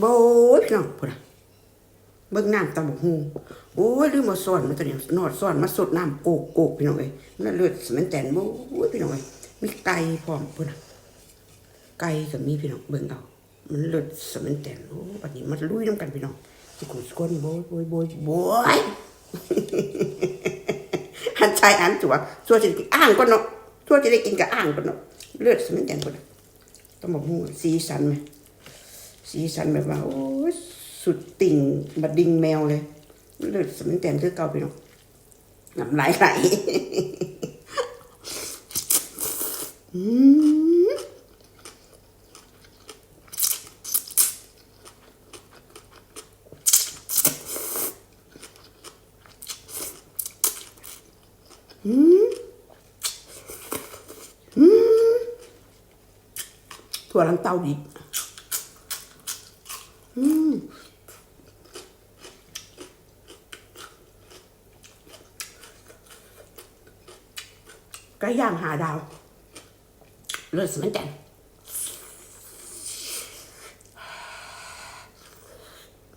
โบ้ยพี่น้องพุ่ะเบิ่งน้ำตำบักฮูโอ้ยลืมมาซ่อนมันตัวนี้นอดซ่อนมาสดน้ำโกกโกกพี่น้องเอ้ยนั่นเลือดสมันแตนโบ้ยพี่น้องเอ้ยมีไก่พร้อมพุ่นะไก่กับมีพี่น้องเบิ่งเอามันเลือดสมันแตนโอ้ปัดนี้มันลุยน้ำกันพี่น้องสิกูสกนโบ้ยโบ้ยโบ้ยโบ้ยหันใจอันตัวตัวจะกินอ่างก็เนาะตัวจะได้กินกับอ่างก็เนาะเลือดสมันแตนพุ่นะต้องบอกฮู้สีสันไหม สีสันแบบว่า โอ้ยสุดติ่งบัดดิงแมวเลยเลือดสมันแตนคือเก่าไปเนาะน้ำลายไหลอืมอืมอืมถั่วลันเต้าดิบ ไก่ย่างหาดาวเลือดสมันแตน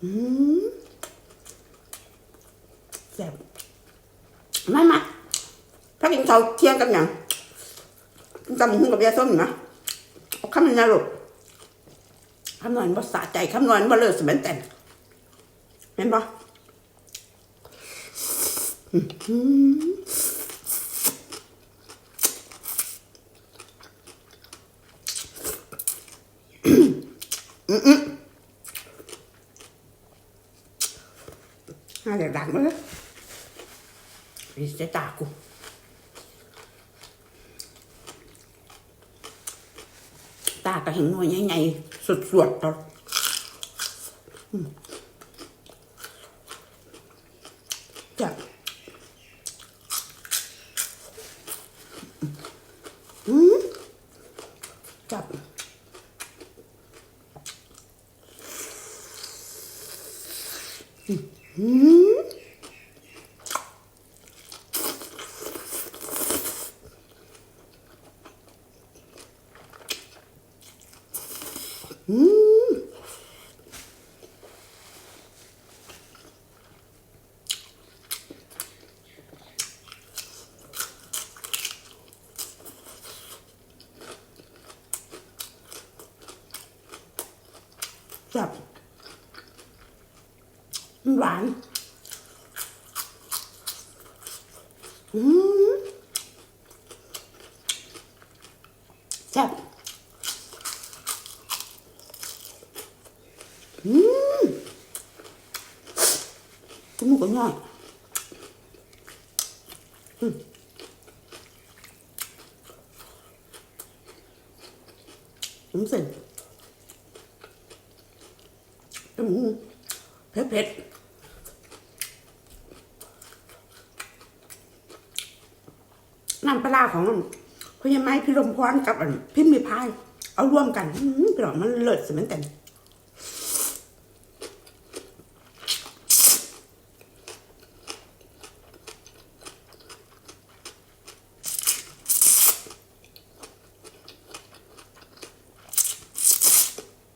อืมแซ่บมามาถ้ากินข้าเที่ยงกันยังกินตำหุ่งกับยาส้มนะเอาคำนี้นะลูก คำนวณภาษาใจคำนวณว่าเลือดสมันแตนเห็นปะน่าจะดังเลยนี่จะตากู ตาก็เห็นหน่วยใหญ่ๆสดๆตอนจับอืม จับหวาน อืมจับ อืมจมูกก็ง่ายอืมอืมเสร็จอืมเผ็ดเผ็ดน้ำปลาของพญาไม้พิรมพรกับอันพิมพ์มีพาย เอาร่วมกันอืมกรอบมันเลิศสมันแต่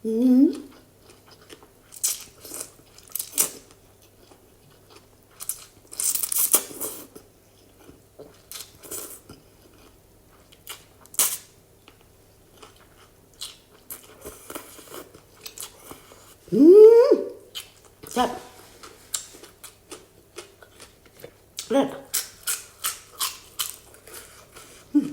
นอืมแซ่บเลิศอืม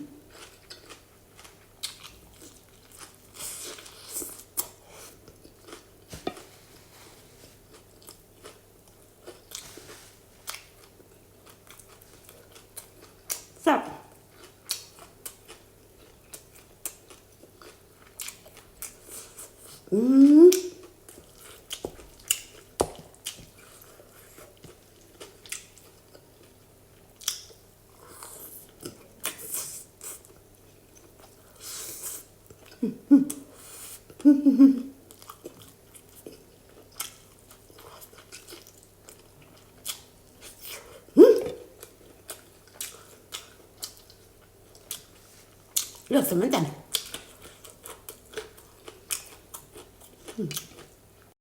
แซ่บ อืมเลือดสมันจั น